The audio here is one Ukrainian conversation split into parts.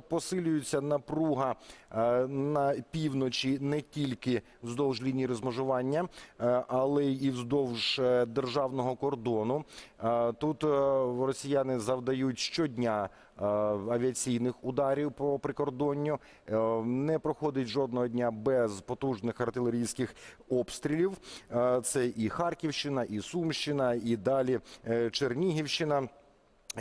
посилюється напруга е, на півночі не тільки вздовж лінії розмежування, е, але й вздовж е, державного кордону. Тут росіяни завдають щодня авіаційних ударів по прикордонню. Не проходить жодного дня без потужних артилерійських обстрілів. Це і Харківщина, і Сумщина, і далі Чернігівщина.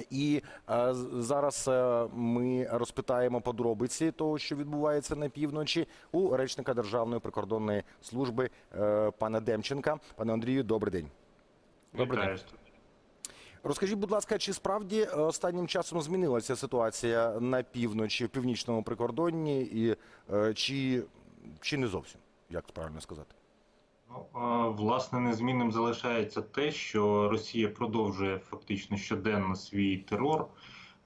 І е, зараз е, ми розпитаємо подробиці того, що відбувається на півночі, у речника Державної прикордонної служби е, пана Демченка. Пане Андрію, добрий день. Добрий день. Розкажіть, будь ласка, чи справді е, останнім часом змінилася ситуація на півночі, в північному прикордонні, і е, чи, чи не зовсім, як правильно сказати? Власне, незмінним залишається те, що Росія продовжує фактично щоденно свій терор.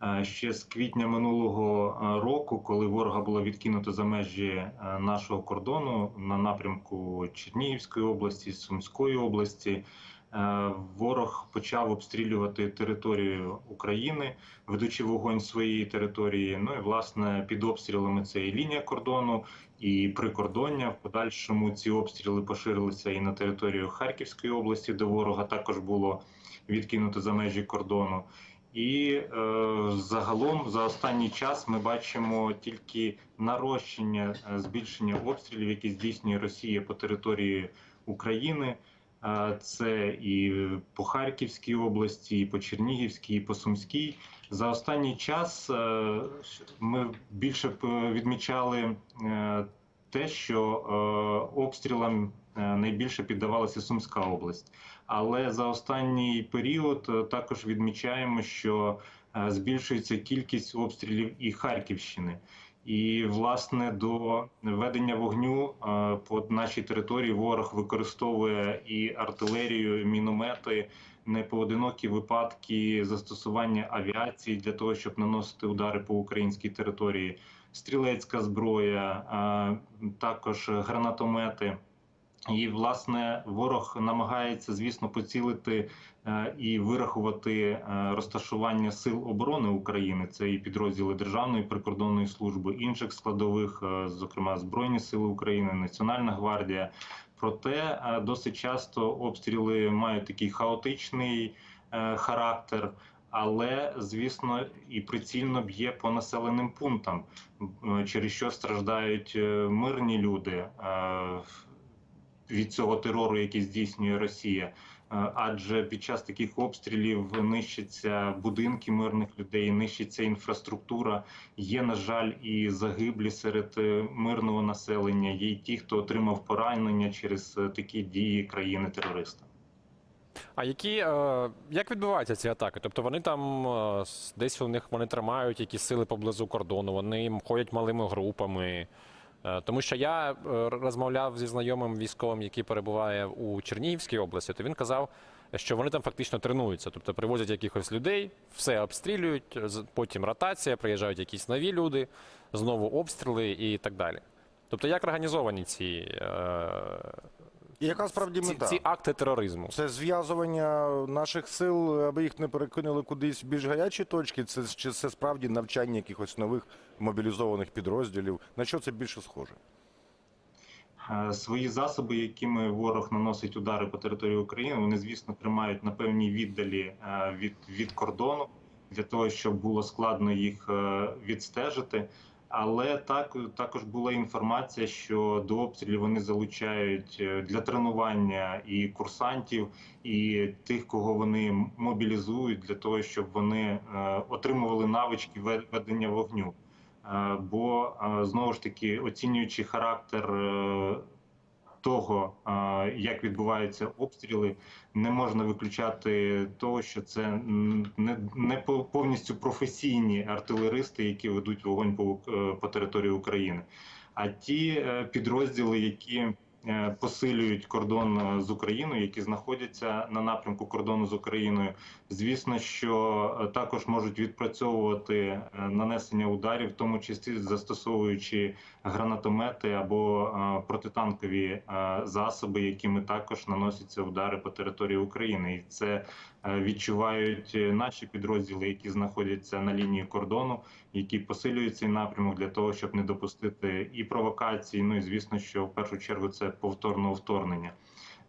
Е, Ще з квітня минулого е, року, коли ворога було відкинуто за межі е, нашого кордону на напрямку Чернігівської області, Сумської області, ворог почав обстрілювати територію України, ведучи вогонь своєї території. Ну і власне під обстрілами це і лінія кордону, і прикордоння. В подальшому ці обстріли поширилися і на територію Харківської області, де ворога також було відкинуто за межі кордону. І е, загалом за останній час ми бачимо тільки нарощення, е, збільшення обстрілів, які здійснює Росія по території України. Е, Це і по Харківській області, і по Чернігівській, і по Сумській. За останній час е, ми більше б відмічали е, те, що е, обстрілам е, найбільше піддавалася Сумська область. Але за останній період е, також відмічаємо, що е, збільшується кількість обстрілів і Харківщини. І власне до ведення вогню е, по нашій території ворог використовує і артилерію, і міномети, непоодинокі випадки застосування авіації для того, щоб наносити удари по українській території, стрілецька зброя, е, також гранатомети. І власне ворог намагається, звісно, поцілити е, і вирахувати е, розташування сил оборони України. Це і підрозділи Державної прикордонної служби, інших складових, е, зокрема Збройні Сили України, Національна гвардія. Проте досить часто обстріли мають такий хаотичний характер. Але звісно і прицільно б'є по населеним пунктам, через що страждають мирні люди від цього терору, який здійснює Росія. Е, Адже під час таких обстрілів нищаться будинки мирних людей, нищиться інфраструктура. Є, на жаль, і загиблі серед е, мирного населення. Є й ті, хто отримав поранення через е, такі дії країни-терориста. А які як відбуваються ці атаки? Тобто вони там десь у них вони тримають якісь сили поблизу кордону, вони ходять малими групами. Е, тому що я е, розмовляв зі знайомим військовим, який перебуває у Чернігівській області, то він казав, що вони там фактично тренуються, тобто привозять якихось людей, все обстрілюють, потім ротація, приїжджають якісь нові люди, знову обстріли і так далі. Тобто, як організовані ці, е, І яка справді ці, мета? ці акти тероризму? Це зв'язування наших сил, аби їх не перекинули кудись в більш гарячі точки. Це чи це справді навчання якихось нових мобілізованих підрозділів? На що це більше схоже? Е, Свої засоби, якими ворог наносить удари по території України, вони, звісно, тримають на певній віддалі е, від, від кордону для того, щоб було складно їх е, відстежити. Але так також була інформація, що до обстрілів вони залучають е, для тренування і курсантів, і тих, кого вони мобілізують, для того, щоб вони е, отримували навички ведення вогню. Е, Бо знову ж таки оцінюючи характер того, як відбуваються обстріли, не можна виключати того, що це не, не по- повністю професійні артилеристи, які ведуть вогонь по, е, по території України, а ті е, підрозділи, які посилюють кордон е, з Україною, які знаходяться на напрямку кордону з Україною, звісно, що е, також можуть відпрацьовувати е, нанесення ударів, в тому числі застосовуючи гранатомети або е, протитанкові е, засоби, якими також наносяться удари по території України, і це е, відчувають е, наші підрозділи, які знаходяться на лінії кордону, які посилюють цей напрямок для того, щоб не допустити і провокації. Ну і звісно, що в першу чергу це повторного вторгнення.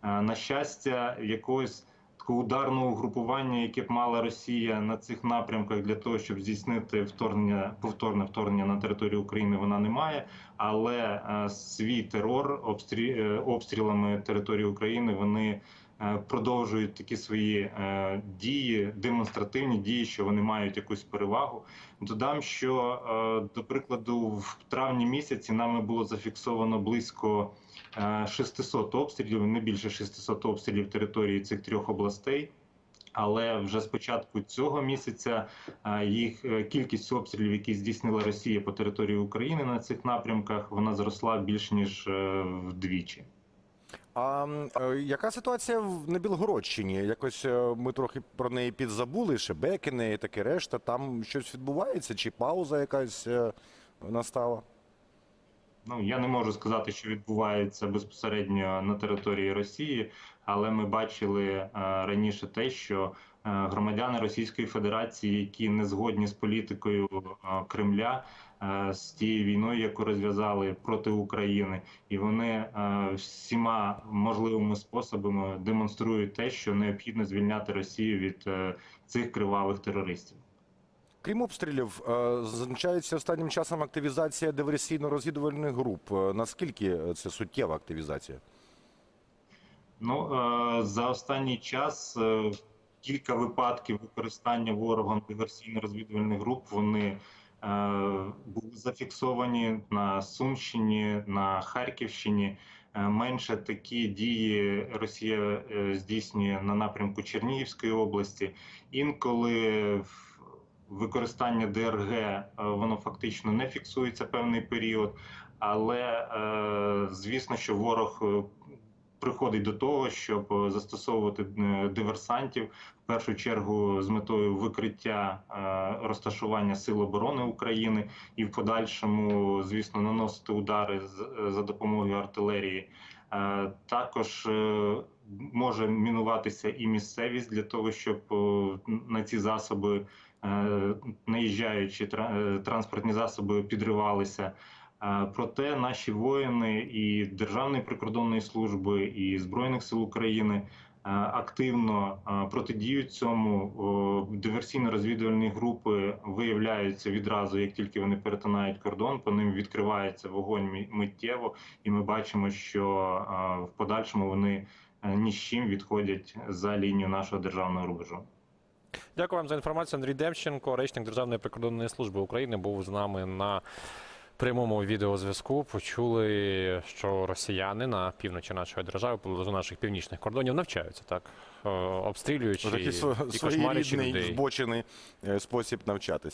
Е, На щастя, якогось такого ударного угрупування, яке б мала Росія на цих напрямках для того, щоб здійснити вторгнення, повторне вторгнення на територію України, вона не має. Але е, свій терор е, обстрілами території України вони продовжують такі свої е, дії, демонстративні дії, що вони мають якусь перевагу. Додам, що е, до прикладу, в травні місяці нами було зафіксовано близько е, 600 обстрілів, не більше 600 обстрілів території цих трьох областей. Але вже з початку цього місяця е, їх е, кількість обстрілів, які здійснила Росія по території України на цих напрямках, вона зросла більш ніж е, вдвічі. А яка ситуація в на Білгородщині? Якось е, ми трохи про неї підзабули, Шебекіни і таке решта. Там щось відбувається, чи пауза якась е, настала? Ну я не можу сказати, що відбувається безпосередньо на території Росії, але ми бачили е, раніше те, що громадяни Російської Федерації, які не згодні з політикою е, Кремля, е, з тією війною, яку розв'язали проти України, і вони е, всіма можливими способами демонструють те, що необхідно звільняти Росію від е, цих кривавих терористів. Крім обстрілів, е, зазначається останнім часом активізація диверсійно-розвідувальних груп. Е, Наскільки це суттєва активізація? Ну е, за останній час е, кілька випадків використання ворогом диверсійно-розвідувальних груп вони е, були зафіксовані на Сумщині, на Харківщині. Е, Менше такі дії Росія е, здійснює на напрямку Чернігівської області. Інколи використання ДРГ воно фактично не фіксується певний період, але звісно, що ворог приходить до того, щоб е, застосовувати е, диверсантів в першу чергу з метою викриття е, розташування сил оборони України і в подальшому, звісно, наносити удари за допомогою артилерії. Також може мінуватися і місцевість для того, щоб на ці засоби, наїжджаючи транспортні засоби, підривалися. Проте наші воїни і Державної прикордонної служби, і Збройних сил України е, активно е, протидіють цьому. Диверсійно-розвідувальні групи виявляються відразу, як тільки вони перетинають кордон, по ним відкривається вогонь миттєво, і ми бачимо, що е, в подальшому вони ні з чим відходять за лінію нашого державного рубежу. Дякую вам за інформацію. Андрій Демченко, речник Державної прикордонної служби України, був з нами на прямому відеозв'язку. Почули, що росіяни на півночі нашої держави, поблизу наших північних кордонів, навчаються так, е, обстрілюючи Такі і кошмарячи людей. збочений е, спосіб навчатися.